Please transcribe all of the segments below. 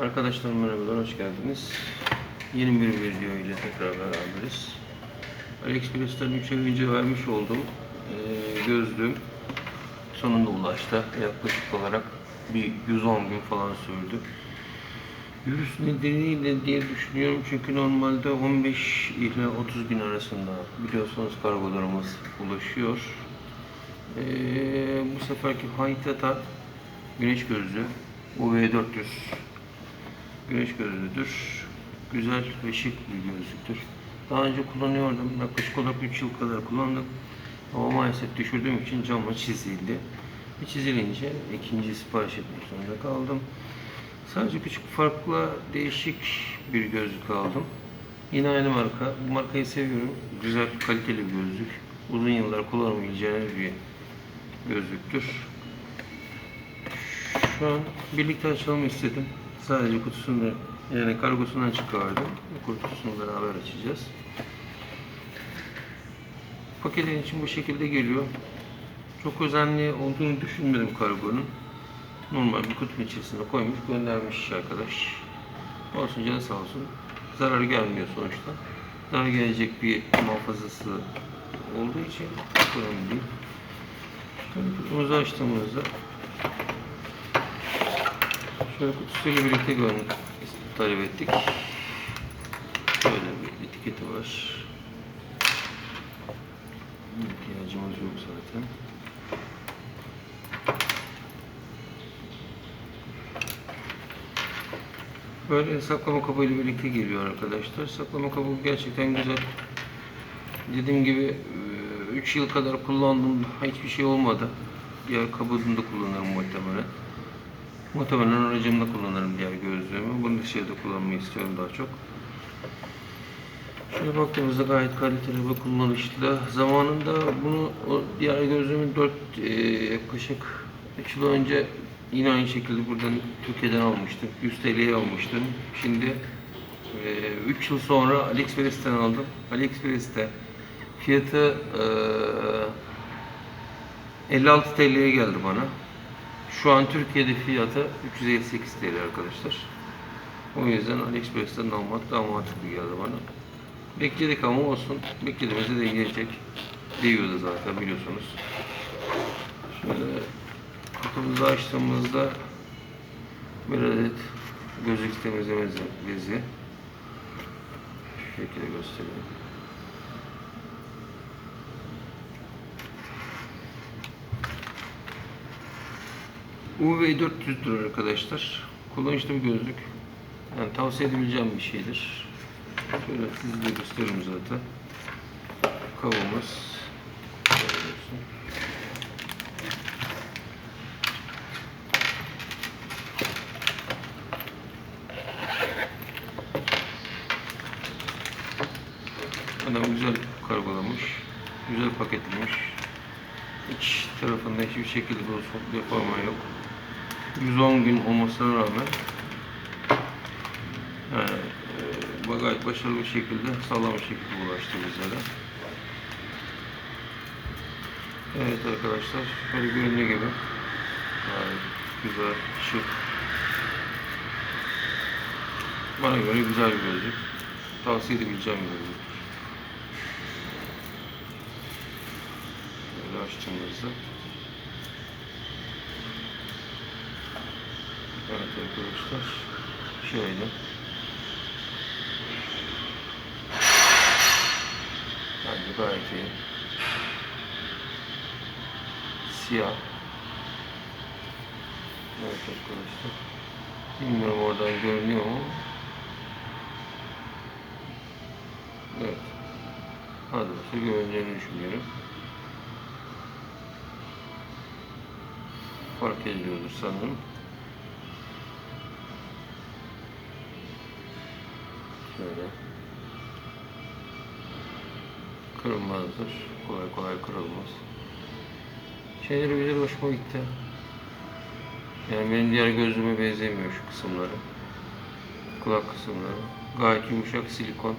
Arkadaşlar merhabalar, hoş geldiniz. Yeni bir video ile tekrar beraberiz. AliExpress'ten 3 ay önce vermiş olduğum eee, gözlüğüm sonunda ulaştı. Yaklaşık olarak bir 110 gün falan sürdü. Virüs nedeniyle diye düşünüyorum çünkü normalde 15 ile 30 gün arasında biliyorsunuz kargolarımız ulaşıyor. Eee, bu seferki Haytata güneş gözlüğü UV400 güneş gözlüğüdür. Güzel ve şık bir gözlüktür. Daha önce kullanıyordum. Yaklaşık olarak 3 yıl kadar kullandım. Ama maalesef düşürdüğüm için camı çizildi. Ve çizilince ikinci sipariş etmek zorunda kaldım. Sadece küçük farkla değişik bir gözlük aldım. Yine aynı marka. Bu markayı seviyorum. Güzel, kaliteli bir gözlük. Uzun yıllar kullanabileceğiniz bir gözlüktür. Şu an birlikte açalım istedim. Sadece kutusunu yani kargosundan çıkardım. Kutusunu beraber açacağız. Paketin için bu şekilde geliyor. Çok özenli olduğunu düşünmedim kargonun. Normal bir kutunun içerisine koymuş göndermiş arkadaş. Olsun canı sağ olsun. Zarar gelmiyor sonuçta. Zarar gelecek bir muhafazası olduğu için önemli değil. Kutumuzu açtığımızda Şöyle kutusuyla birlikte gön talep ettik. Böyle bir etiketi var. İhtiyacımız yok zaten. Böyle saklama kabıyla birlikte geliyor arkadaşlar. Saklama kabı gerçekten güzel. Dediğim gibi 3 yıl kadar kullandım. Hiçbir şey olmadı. Diğer kabını da kullanırım muhtemelen. Muhtemelen aracımda kullanırım diğer gözlüğümü. Bunu dışarıda kullanmayı istiyorum daha çok. Şöyle baktığımızda gayet kaliteli ve kullanışlı. Zamanında bunu o diğer gözlüğümü 4 e, yaklaşık 3 yıl önce yine aynı şekilde buradan Türkiye'den almıştım. 100 TL'ye almıştım. Şimdi 3 yıl sonra AliExpress'ten aldım. AliExpress'te fiyatı e, 56 TL'ye geldi bana. Şu an Türkiye'de fiyatı 358 TL arkadaşlar. O yüzden AliExpress'ten almak daha mantıklı geldi bana. Bekledik ama olsun. Beklediğimizde de gelecek. Değiyordu zaten biliyorsunuz. Şöyle kutumuzu açtığımızda bir adet gözlük temizleme bezi. Şu şekilde göstereyim. UV 400'dür arkadaşlar. Kullanışlı bir gözlük. Yani tavsiye edebileceğim bir şeydir. Şöyle size de gösteririm zaten. Kavamız. Adam güzel kargolamış. Güzel paketlemiş. İç tarafında hiçbir şekilde bir deforma yok. 110 gün olmasına rağmen yani, e, gayet başarılı bir şekilde, sağlam bir şekilde ulaştı bizlere. Evet arkadaşlar, şöyle göründüğü gibi gayet güzel, şık. Bana göre güzel bir gözlük. Tavsiye edebileceğim bir gözlüktür. Şöyle açtığımızda arkadaşlar. Şöyle. Bence gayet iyi. Siyah. Evet arkadaşlar. Bilmiyorum oradan görünüyor mu? Evet. Hadi bakalım görüneceğini düşünüyorum. Fark ediliyordur sanırım. Şöyle. Kırılmazdır. Kolay kolay kırılmaz. Şeyleri güzel hoşuma gitti. Yani benim diğer gözlüğüme benzemiyor şu kısımları. Kulak kısımları. Gayet yumuşak silikon.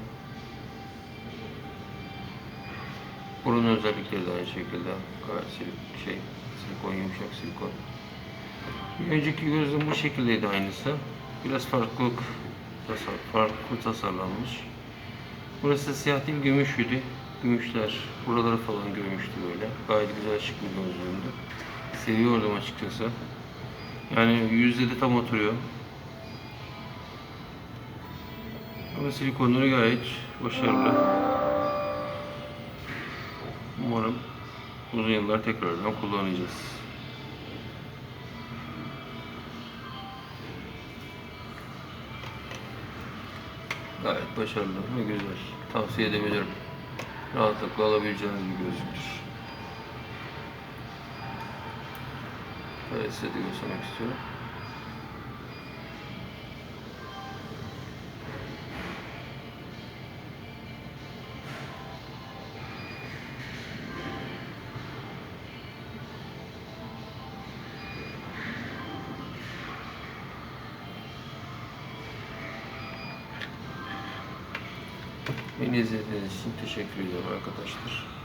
Burun özellikleri de aynı şekilde. Gayet silik şey, silikon, yumuşak silikon. Önceki gözlüğüm bu şekildeydi aynısı. Biraz farklılık farklı tasarlanmış. Burası siyah değil gümüşüydü. Gümüşler buraları falan görmüştü böyle. Gayet güzel şık bir gözlüğümdü. Seviyordum açıkçası. Yani yüzde de tam oturuyor. Ama silikonları gayet başarılı. Umarım uzun yıllar tekrardan kullanacağız. Gayet başarılı ve güzel. Tavsiye edebilirim. Rahatlıkla alabileceğiniz bir gözlüktür. Size de göstermek istiyorum. Beni izlediğiniz için teşekkür ediyorum arkadaşlar.